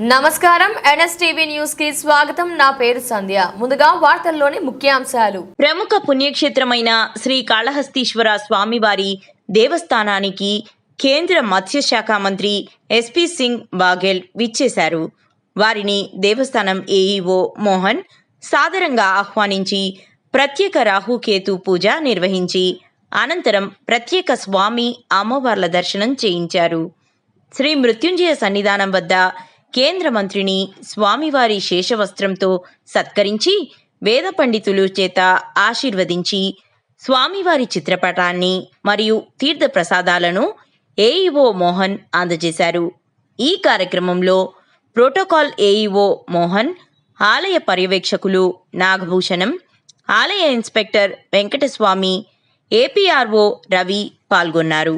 నమస్కారం. ఎన్ఎస్టీవీ న్యూస్కి స్వాగతం. నా పేరు సంధ్య. ముందుగా వార్తల్లోని ముఖ్యాంశాలు. ప్రముఖ పుణ్యక్షేత్రమైన శ్రీ కాళహస్తీశ్వర స్వామివారి దేవస్థానానికి కేంద్ర మత్స్యశాఖ మంత్రి ఎస్పి సింగ్ బాఘెల్ విచ్చేశారు. వారిని దేవస్థానం ఏఈఓ మోహన్ సాదరంగా ఆహ్వానించి ప్రత్యేక రాహుకేతు పూజ నిర్వహించి అనంతరం ప్రత్యేక స్వామి అమ్మవార్ల దర్శనం చేయించారు. శ్రీ మృత్యుంజయ సన్నిధానం వద్ద కేంద్ర మంత్రిని స్వామివారి శేషవస్త్రంతో సత్కరించి వేద పండితులు చేత ఆశీర్వదించి స్వామివారి చిత్రపటాన్ని మరియు తీర్థ ప్రసాదాలను ఏఈఓ మోహన్ అందజేశారు. ఈ కార్యక్రమంలో ప్రోటోకాల్ ఏఈఓ మోహన్ ఆలయ పర్యవేక్షకులు నాగభూషణం ఆలయ ఇన్స్పెక్టర్ వెంకటస్వామి ఏపీఆర్ఓ రవి పాల్గొన్నారు.